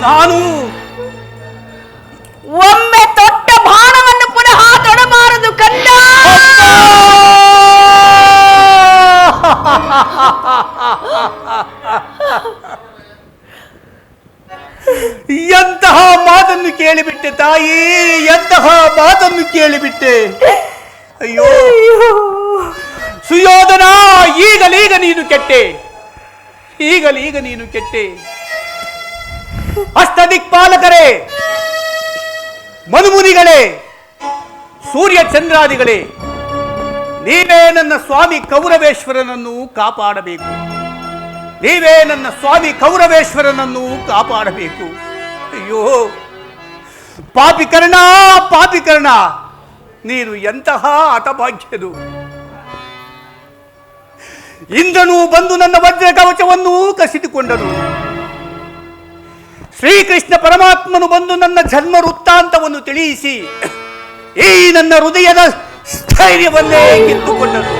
ನಾನು ಒಮ್ಮೆ ತೊಟ್ಟ ಬಾಣವನ್ನು ಪುನಃ ತೊಡಬಾರದು ಕಂದ ಎಂತಹ ಮಾತನ್ನು ಕೇಳಿಬಿಟ್ಟೆ ತಾಯಿ ಎಂತಹ ಮಾತನ್ನು ಕೇಳಿಬಿಟ್ಟೆ? ಅಯ್ಯೋ. ಸುಯೋಧನ ಈಗಲೀಗ ನೀನು ಕೆಟ್ಟೆ. ಈಗಲೀಗ ನೀನು ಕೆಟ್ಟೆ. ಅಷ್ಟದಿಕ್ಪಾಲಕರೇ, ಮನುಮುನಿಗಳೇ ಸೂರ್ಯ ಚಂದ್ರಾದಿಗಳೇ ನೀವೇ ನನ್ನ ಸ್ವಾಮಿ ಕೌರವೇಶ್ವರನನ್ನು ಕಾಪಾಡಬೇಕು. ನೀವೇ ನನ್ನ ಸ್ವಾಮಿ ಕೌರವೇಶ್ವರನನ್ನು ಕಾಪಾಡಬೇಕು. ಅಯ್ಯೋ, ಪಾಪಿಕರ್ಣ ಪಾಪಿಕರ್ಣ, ನೀನು ಎಂತಹ ಹತಭಾಗ್ಯದು ಇಂದ್ರನು ಬಂದು ನನ್ನ ವಜ್ರ ಕವಚವನ್ನು ಕಸಿದುಕೊಂಡನು. ಶ್ರೀಕೃಷ್ಣ ಪರಮಾತ್ಮನು ಬಂದು ನನ್ನ ಜನ್ಮ ವೃತ್ತಾಂತವನ್ನು ತಿಳಿಸಿ ಈ ನನ್ನ ಹೃದಯದ ಸ್ಥೈರ್ಯವನ್ನೇ ಕಿತ್ತುಕೊಂಡನು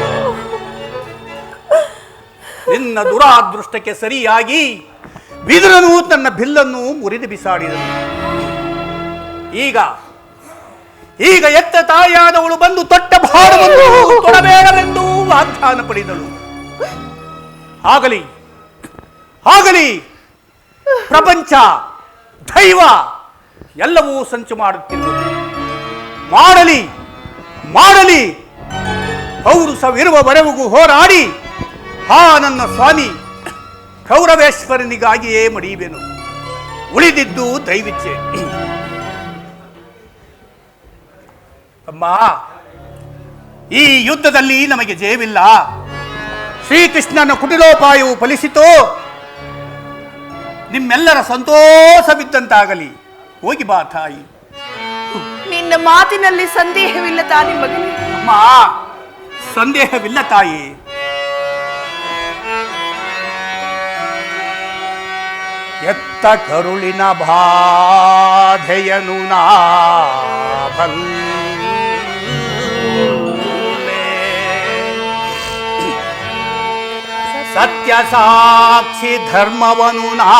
ನಿನ್ನ ದುರಾದೃಷ್ಟಕ್ಕೆ ಸರಿಯಾಗಿ ಬಿದುರನು ತನ್ನ ಬಿಲ್ಲನ್ನು ಮುರಿದು ಬಿಸಾಡಿದನು. ಈಗ ಈಗ ಎತ್ತ ತಾಯಾದವಳು ಬಂದು ತೊಟ್ಟ ಭಾರವನ್ನು ಕೊಡಬೇಡವೆಂದು ವಾಗ್ದಾನ ಪಡೆದಳು. ಆಗಲಿ ಆಗಲಿ, ಪ್ರಪಂಚ ದೈವ! ಎಲ್ಲವೂ ಸಂಚು ಮಾಡುತ್ತಿರುವುದು. ಮಾಡಲಿ ಮಾಡಲಿ! ಪೌರುಷವಿರುವವರೆಗೂ ಹೋರಾಡಿ, ಹಾ ನನ್ನ ಸ್ವಾಮಿ! ಕೌರವೇಶ್ವರನಿಗಾಗಿಯೇ ಮಡಿಯುವೆನು ಉಳಿದಿದ್ದು ದೈವಿಚ್ಛೆ ಅಮ್ಮ, ಈ ಯುದ್ಧದಲ್ಲಿ ನಮಗೆ ಜಯವಿಲ್ಲ. ಶ್ರೀಕೃಷ್ಣನ ಕುಟಿಲೋಪಾಯವು ಫಲಿಸಿತು ನಿಮ್ಮೆಲ್ಲರ ಸಂತೋಷವಿದ್ದಂತಾಗಲಿ. ಹೋಗಿ ಬಾ ತಾಯಿ. ನಿನ್ನ ಮಾತಿನಲ್ಲಿ ಸಂದೇಹವಿಲ್ಲ ತಾನೆ ಮಗನೇ. ಅಮ್ಮ ಸಂದೇಹವಿಲ್ಲ ತಾಯಿ. ಎತ್ತ ಕರುಳಿನ ಬಾಧೆಯನು ನಾ ಸತ್ಯ ಸಾಕ್ಷಿ ಧರ್ಮವನು ನಾ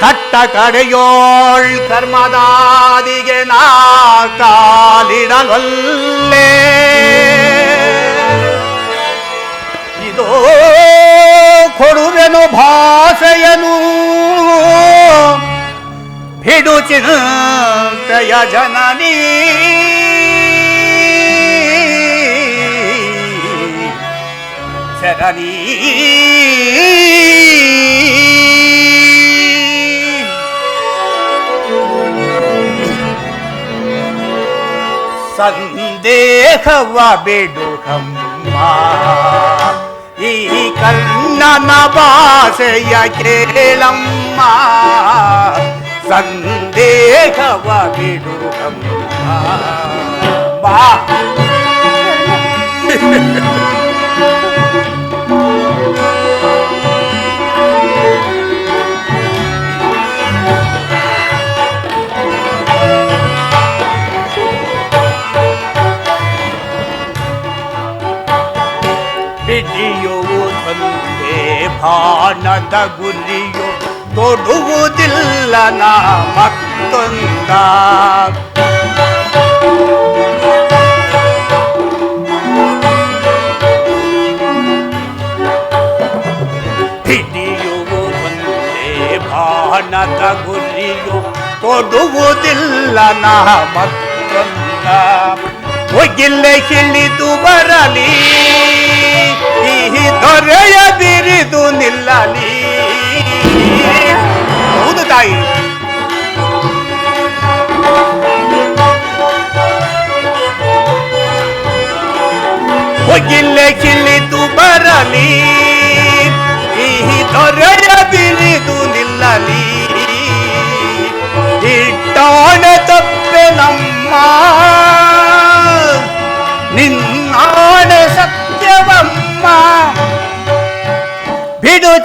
ಕಟ್ಟ ಕಡೆಯೋಳ್ ಕರ್ಮದಾದಿಗೆ ನಾ ಕಾಲಿಡಲೊಲ್ಲೆ. ಇದೋ ಕೊಡುವೆನು ಭಾಷೆಯನು ಹಿಡುಚಿನ ಚಿಂತೆಯ ಜನನೀ ಶರಣೀ ಸಂದೇಹವ ಬಿಡುಗಮ್ಮ ಈ ಕರ್ಣನ ಭಾಷೆಯ ಕೇಳಮ್ಮ ಸಂದೇಹವ ಬಿಡುಗಮ್ಮ ಬಾ ಬಾಣದ ಗುರಿಯು ತೊಡುವುದಿಲ್ಲ ನಾ ಮತ್ತೊಂದ. ಹಿಡಿಯುವುದೊಂದೇ ಬಾಣದ ಗುರಿಯು ತೊಡುವುದಿಲ್ಲ ನಾ ಮತ್ತೊಂದ. ಒಗಿಲ್ಲೆ ಹಿಳಿದು ಬರಲಿ, ಈ ದೊರೆಯ ಬಿರಿದು ನಿಲ್ಲಲಿ ಹೌದು ತಾಯಿ. ಒಗಿಲ್ಲೆ ಕಿಳಿದು ಬರಲಿ. ಈ ದೊರೆಯ ಬಿರಿದು ನಿಲ್ಲಲಿ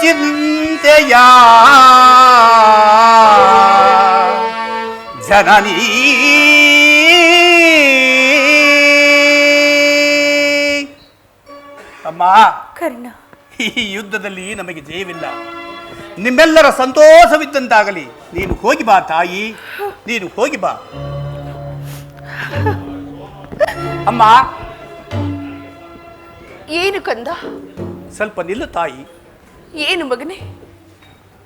ಚಿಂತೆಯ? ಜನನೀ ಅಮ್ಮ ಕರ್ಣ. ಈ ಯುದ್ಧದಲ್ಲಿ ನಮಗೆ ಜಯವಿಲ್ಲ. ನಿಮ್ಮೆಲ್ಲರ ಸಂತೋಷವಿದ್ದಂತಾಗಲಿ. ನೀನು ಹೋಗಿ ಬಾ ತಾಯಿ. ನೀನು ಹೋಗಿ ಬಾ. ಅಮ್ಮ. ಏನು ಕಂದ? ಸ್ವಲ್ಪ ನಿಲ್ಲು ತಾಯಿ. ಏನು ಮಗನೇ?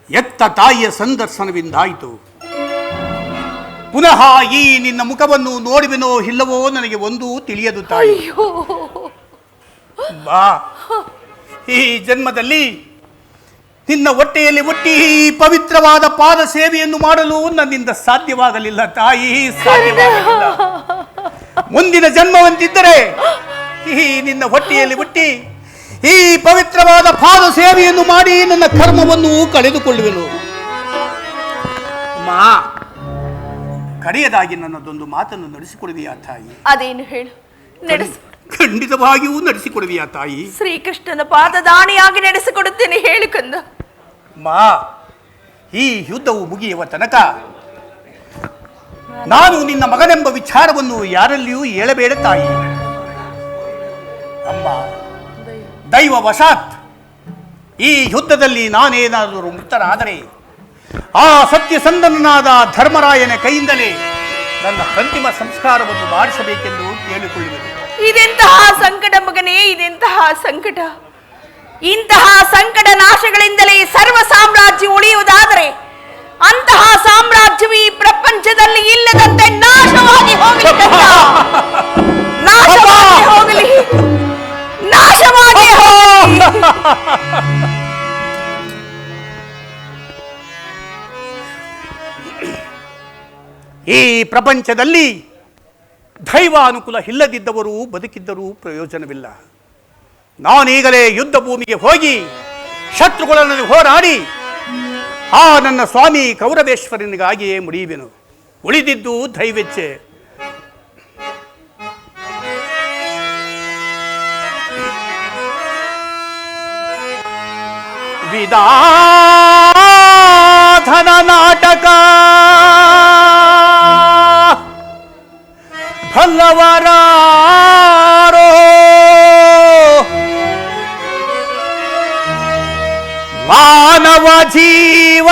ಎತ್ತ ತಾಯಿಯ ಸಂದರ್ಶನವಿಂದಾಯಿತು. ಪುನಃ ಈ ನಿನ್ನ ಮುಖವನ್ನು ನೋಡುವೆನೋ ಇಲ್ಲವೋ ನನಗೆ ಒಂದು ತಿಳಿಯದು ತಾಯಿ. ಅಯ್ಯೋ. ಬಾ. ಈ ಜನ್ಮದಲ್ಲಿ ನಿನ್ನ ಹೊಟ್ಟೆಯಲ್ಲಿ ಹುಟ್ಟಿ ಈ ಪವಿತ್ರವಾದ ಪಾದ ಸೇವೆಯನ್ನು ಮಾಡಲು ನನ್ನಿಂದ ಸಾಧ್ಯವಾಗಲಿಲ್ಲ ತಾಯಿ ಸಾಧ್ಯವಾಗಲಿಲ್ಲ. ಮುಂದಿನ ಜನ್ಮವಂತಿದ್ದರೆ ಈ ನಿನ್ನ ಹೊಟ್ಟೆಯಲ್ಲಿ ಹುಟ್ಟಿ ಈ ಪವಿತ್ರವಾದ ಪಾದ ಸೇವೆಯನ್ನು ಮಾಡಿ ನನ್ನ ಕರ್ಮವನ್ನು ಕಳೆದುಕೊಳ್ಳುವೆನು. ಮಾ ಕಡೆಯದಾಗಿ ನನ್ನದೊಂದು ಮಾತನ್ನು ನಡೆಸಿಕೊಡುವೆಯಾ ತಾಯಿ? ಅದೇನು ಹೇಳು? ನಡೆಸು. ಖಂಡಿತವಾಗಿಯೂ ನಡೆಸಿಕೊಡುವೆಯಾ ತಾಯಿ? ಶ್ರೀಕೃಷ್ಣನ ಪಾದದಾಣಿಯಾಗಿ ನಡೆಸಿಕೊಡುತ್ತೇನೆ ಹೇಳು ಕಂದ. ಮಾ ಈ ಯುದ್ಧವು ಮುಗಿಯುವ ತನಕ ನಾನು ನಿನ್ನ ಮಗನೆಂಬ ವಿಚಾರವನ್ನು ಯಾರಲ್ಲಿಯೂ ಹೇಳಬೇಡ ತಾಯಿ. ಅಮ್ಮ ದೈವ ವಶಾತ್ ಈ ಯುದ್ಧದಲ್ಲಿ ನಾನೇನಾದರೂ ಮೃತರಾದರೆ ಆ ಸತ್ಯಸಂಧನನಾದ ಧರ್ಮರಾಯನ ಕೈಯಿಂದಲೇ ನನ್ನ ಅಂತಿಮ ಸಂಸ್ಕಾರವನ್ನು ಮಾಡಿಸಬೇಕೆಂದು ಕೇಳಿಕೊಳ್ಳುವುದು ಇದೆಂತಹ ಸಂಕಟ ಮಗನೇ, ಇದೆಂತಹ ಸಂಕಟ? ಇಂತಹ ಸಂಕಟ ನಾಶಗಳಿಂದಲೇ ಸರ್ವ ಸಾಮ್ರಾಜ್ಯ ಉಳಿಯುವುದಾದರೆ ಅಂತಹ ಸಾಮ್ರಾಜ್ಯವು ಈ ಪ್ರಪಂಚದಲ್ಲಿ ಇಲ್ಲದಂತೆ ನಾಶವಾಗಿ ಹೋಗಲಿ ಈ ಪ್ರಪಂಚದಲ್ಲಿ ದೈವಾನುಕೂಲ ಇಲ್ಲದಿದ್ದವರು ಬದುಕಿದ್ದರೂ ಪ್ರಯೋಜನವಿಲ್ಲ. ನಾನೀಗಲೇ ಯುದ್ಧ ಭೂಮಿಗೆ ಹೋಗಿ ಶತ್ರುಗಳನ್ನು ಹೋರಾಡಿ ಆ ನನ್ನ ಸ್ವಾಮಿ ಕೌರವೇಶ್ವರನಿಗಾಗಿಯೇ ಮುಡಿಯುವೆನು. ಉಳಿದಿದ್ದು ದೈವೆಚ್ಚೆ ವಿಧಾಧನ ನಾಟಕ ಭಲ್ಲವರಾರೋ ಮಾನವ ಜೀವ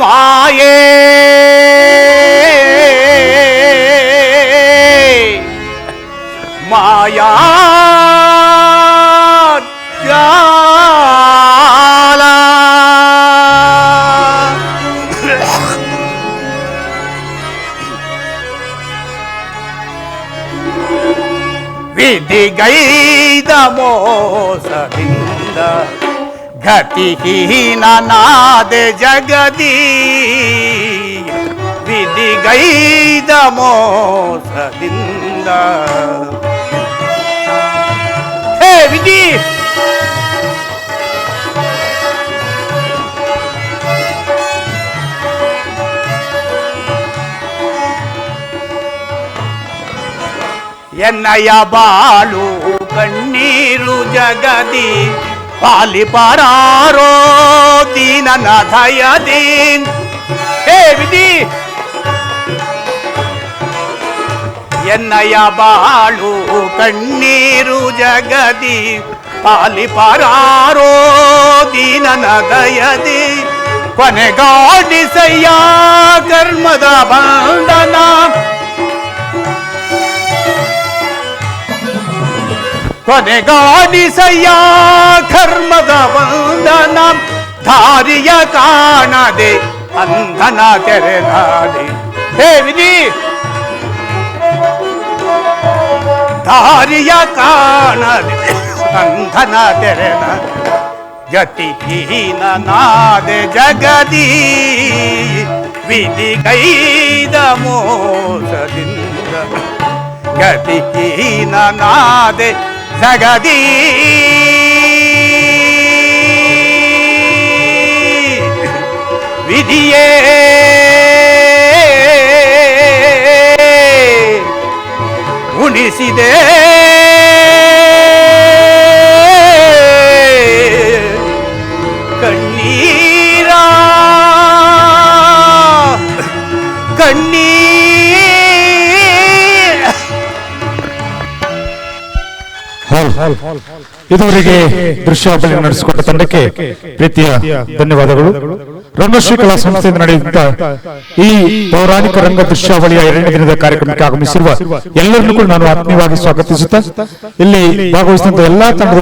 మాయే. మాయా విధి గైద మోస గతిహీన నాద జగది విధి గైద మోసదింద హే విధి ఎన్నయ బాలు కన్నీరు జగదీ ಪಾಲಿಪರಾರೋ ದೀನನ ದಯದೀನ್ ಹೇ ವಿಧಿ ಎನ್ನಯ ಬಾಳು ಕಣ್ಣೀರು ಜಗದಿ ಪಾಲಿಪರಾರೋ ದೀನನ ದಯದಿ ಕೊನೆಗಾಡಿಸಯ್ಯ ಕರ್ಮದ ಬಂಧನ ಕೊನೆಗಾಡಿಸಯ್ಯ ಕರ್ಮದ ಬಂಧನ ದಾರಿಯ ಕಾಣದೆ ಅಂಧನ ತೆರೆದಾಡಿ ಹೇ ವಿಧಿ ದಾರಿಯ ಕಾಣದೆ ಅಂಧನ ತೆರೆದ ಗತಿಹೀನನಾದೆ ಜಗದಿ ವಿಧಿಗೈದ ಮೋಸದಿಂದ ಗತಿಹೀನನಾದೆ ஜகதி. விதியே. உனிசிதே. ಇದುವರೆಗೆ ದೃಶ್ಯಾವಳಿ ನಡೆಸಿಕೊಟ್ಟ ತಂಡಕ್ಕೆ ಪ್ರೀತಿಯ ಧನ್ಯವಾದಗಳು. ರಂಗಶ್ರೀ ಕಲಾ ಸಂಸ್ಥೆಯಿಂದ ನಡೆಯುತ್ತ ಈ ಪೌರಾಣಿಕ ರಂಗ ದೃಶ್ಯಾವಳಿಯ ಎರಡನೇ ದಿನದ ಕಾರ್ಯಕ್ರಮಕ್ಕೆ ಆಗಮಿಸಿರುವ ಎಲ್ಲರನ್ನೂ ಕೂಡ ನಾನು ಆತ್ಮೀಯವಾಗಿ ಸ್ವಾಗತಿಸುತ್ತಾ, ಇಲ್ಲಿ ಭಾಗವಹಿಸಿದಂತ ಎಲ್ಲಾ ತಂಡದ